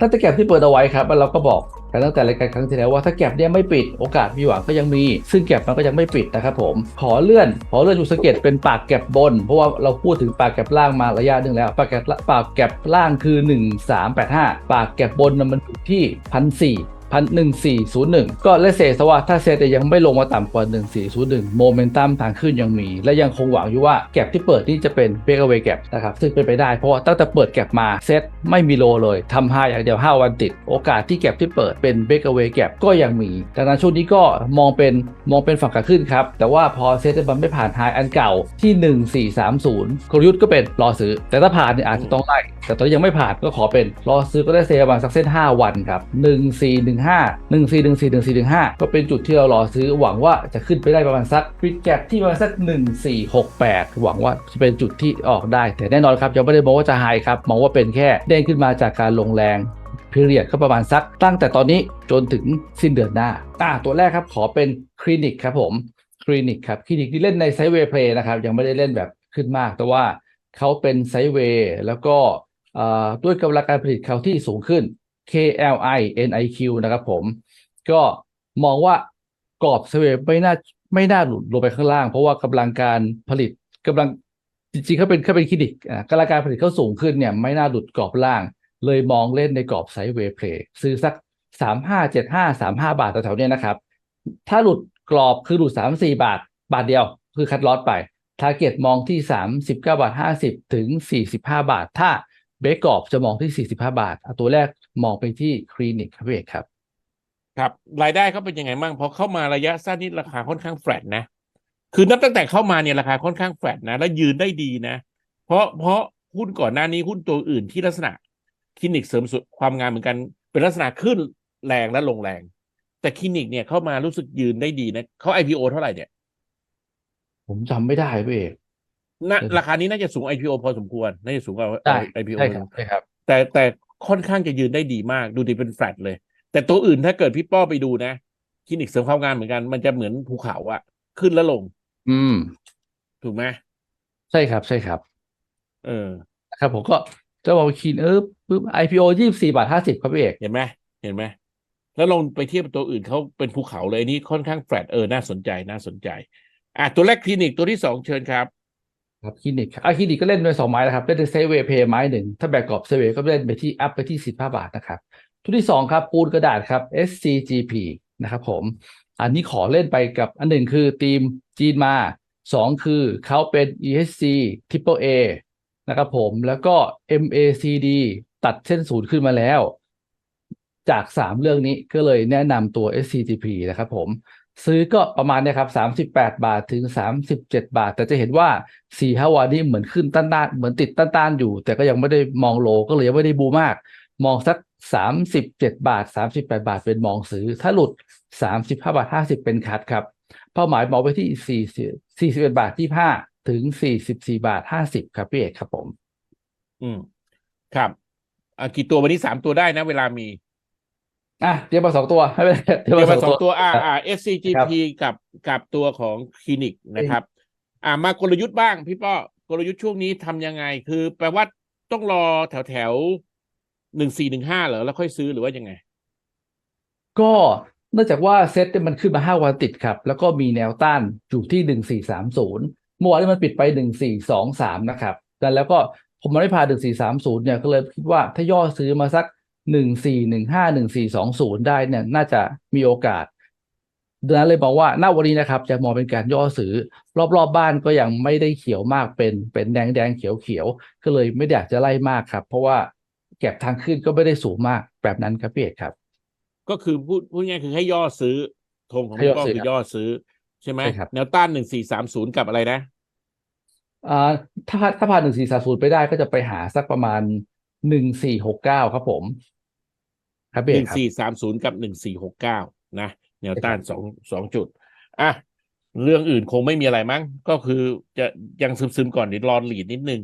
ถ้าตะแกรบที่เปิดเอาไว้ครับเราก็บอกกันตั้งแต่รายการครั้งที่แล้วว่าถ้าแก็บเนี่ยไม่ปิดโอกาสมีหวังก็ยังมี ซึ่งแก็บมันก็ยังไม่ปิดนะครับผมขอเลื่อนขอเลื่อนจุดสังเกตเป็นปากแก็บบน เพราะว่าเราพูดถึงปากแก็บล่างมาระยะหนึ่งแล้ว ปากแก็บปากแก็บล่างคือ 1385 ปากแก็บบนน่มันอยู่ที่พันสี่ พันหนึ่งสี่ศูนย์หนึ่งก็เลเซสว่าถ้าเซตยังไม่ลงมาต่ำกว่า 1401 โมเมนตัมทางขึ้นยังมี และยังคงหวังอยู่ว่าแก็บที่เปิดนี่จะเป็นเบรกเอาไว้แก็บนะครับซึ่งเป็นไปได้เพราะว่าตั้งแต่เปิดแก็บมาเซตไม่มีโลเลยทำไฮอย่างเดียว 5 วันติด โอกาสที่แก็บที่เปิดเป็นเบรกเอาไว้แก็บก็ยังมีดังนั้นช่วงนี้ก็มองเป็นมองเป็นฝั่งขาขึ้นครับแต่ว่าพอเซตมันไม่ผ่านไฮอันเก่าที่ 1430กลยุทธ์ก็เป็นรอซื้อแต่ถ้าผ่านเนี่ยอาจจะต้องไล่ แต่ตอนนี้ยังไม่ผ่านก็ขอเป็น รอซื้อก็ได้เซประมาณสักเส้น 5 วันครับ 1415 1414 1415 ก็เป็นจุดที่เรารอซื้อหวังว่าจะขึ้นไปได้ประมาณสักปิดแกปที่ประมาณสัก 1468 หวังว่าจะเป็นจุดที่ออกได้ แต่แน่นอนครับยังไม่ได้มองว่าจะไฮครับมองว่าเป็นแค่เด้งขึ้นมาจากการลงแรงพีเรียดก็ประมาณสักตั้งแต่ตอนนี้จนถึงสิ้นเดือนหน้าอ่าตัวแรกครับขอเป็นคลินิกครับผมคลินิกครับคลินิกที่เล่นในไซเวย์เพลย์นะครับยังไม่ได้เล่นแบบขึ้นมาก แต่ว่าเขาเป็นไซเวย์แล้วก็เด้วยกำลังการผลิตเขาที่สูงขึ้น KLI NIQ นะครับผม ก็มองว่ากรอบไซเวย์ไม่น่าไม่น่าหลุดลงไปข้างล่าง เพราะว่ากำลังการผลิตกำลังจริงๆเขาเป็นเขาเป็นคลินิกอ่ากำลังการผลิตเขาสูงขึ้นเนี่ยไม่น่าหลุดกรอบล่าง เลยมองเล่นในกรอบไซด์เวย์เพลย์ซื้อสัก3 5 7 5 3 5บาทแถวๆนี้นะครับ ถ้าหลุดกรอบคือหลุด3 4บาท บาทเดียว คือคัดลอตไปทาร์เก็ตมองที่39บเก้าบาท50ถึง45บาท ถ้า เบรกกรอบจะมองที่ 45 บาทเอาตัวแรกมองไปที่คลินิกครับพี่เอกครับ ครับรายได้เขาเป็นยังไงบ้างพอเข้ามาระยะสั้นนี่ราคาค่อนข้างแฟลตนะ คือนับตั้งแต่เข้ามาเนี่ยราคาค่อนข้างแฟลตนะ แล้วยืนได้ดีนะ เพราะเพราะหุ้นก่อนหน้านี้หุ้นตัวอื่นที่ลักษณะคลินิกเสริมสุขความงามเหมือนกัน เป็นลักษณะขึ้นแรงและลงแรง แต่คลินิกเนี่ยเข้ามารู้สึกยืนได้ดีนะเขา IPO เท่าไหร่เนี่ย ผมจำไม่ได้พี่เอก น่าเดี๋ยวราคานี้น่าจะสูง IPO พอสมควร น่าจะสูงกว่าได้ IPO ใช่ครับใช่ครับ แต่แต่ค่อนข้างจะยืนได้ดีมาก ดูดีเป็นแฟลตเลย แต่ตัวอื่นถ้าเกิดพี่ป้อไปดูนะคลินิกเสริมความงามเหมือนกัน มันจะเหมือนภูเขาอะขึ้นแล้วลง อืม ถูกไหมใช่ครับใช่ครับ เออนะครับผมก็จะบอกคินเออปุ๊บ IPO 24บาท50ครับพี่เอกเห็นไหมเห็นไหมแล้วลองไปเทียบกับตัวอื่นเขาเป็นภูเขาเลยอันนี้ค่อนข้างแฟลตเออน่าสนใจน่าสนใจ อะตัวแรกคลินิกตัวที่สองเชิญครับ ครับคลินิกครับอะคลินิกก็เล่นไปสองไม้นะครับเล่นในเซเวเพย์ไม้หนึ่งถ้าแบกกรอบเซเวก็เล่นไปที่อัพไปที่15บห้าบาทนะครับตัวที่สองครับปูนกระดาษครับ SCGP นะครับผม อันนี้ขอเล่นไปกับอันหนึ่งคือทีมจีนมาสองคือเขาเป็น ESG Triple A นะครับผมแล้วก็ MACD ตัดเส้นศูนย์ขึ้นมาแล้ว จาก3เรื่องนี้ก็เลยแนะนำตัว SCGP นะครับผม ซื้อก็ประมาณเนี้ยครับ38บาทถึง37บาท แต่จะเห็นว่า4 5วันนี้เหมือนขึ้นต้านๆเหมือนติดต้านๆอยู่ แต่ก็ยังไม่ได้มองโลก็เลยยังไม่ได้บูมาก มองสัก37บาท38บาทเป็นมองซื้อ ถ้าหลุด35บาท50เป็นคัดครับ เป้าหมายมองไปที่40 41บาท25ถึง44บาท50ครับพี่เอกครับผม อืม ครับอะกี่ตัววันนี้สามตัวได้นะ เวลามี อะเตรียมมาสองตัวไม่เป็นไรเตรียมเดี๋ยวมามาสสอองงตัวตัวอ่าอ่า SCGP กับกับตัวของคลินิกนะครับ อ่ามากลยุทธ์บ้าง พี่ป้อกลยุทธ์ช่วงนี้ทำยังไง คือแปลว่าต้องรอแถวแถวหนึ่งสี่หนึ่งห้าเหรอแล้วค่อยซื้อหรือว่ายังไง ก็เนื่องจากว่าเซ็ตเนี่ยมันขึ้นมา5วันติดครับ แล้วก็มีแนวต้านอยู่ที่1430เมื่อวานนี้มันปิดไป1423นะครับแต่แล้วก็ผมมันไม่ผ่าน1430เนี่ยก็เลยคิดว่าถ้าย่อซื้อมาสัก 1415 1420ได้เนี่ย น่าจะมีโอกาสดังนั้นเลยมองว่าณวันนี้นะครับ จะมองเป็นการย่อซื้อรอบๆบบ้านก็ยังไม่ได้เขียวมากเป็นเป็นแดงแดงๆเขียวเขียวๆก็เลยไม่อยากจะไล่มากครับ เพราะว่าแก็บทางขึ้นก็ไม่ได้สูงมากแบบนั้นครับพี่เอกครับ ก็คือพูดพูดง่ายๆคือให้ย่อซื้อธงของให้พี่ย่อป้อซื้อคือย่อซื้อ ใช่ไหมใช่ครับแนวต้านหนึ่งสี่สามศูนย์กับอะไรนะอ่าถ้าถ้าผ่านหนึ่งสี่สามศูนย์ไปได้ก็จะไปหาสักประมาณ หนึ่งสี่หกเก้าครับผม ครับพี่หเอนึ่กงครับสี่สามศูนย์กับหนึ่งสี่หกเก้านะแนวต้านใช่ครับสองสองจุด อะ เรื่องอื่นคงไม่มีอะไรมั้ง ก็คือจะยังซึมๆก่อนเดี๋ยวรอหลีดนิดนึง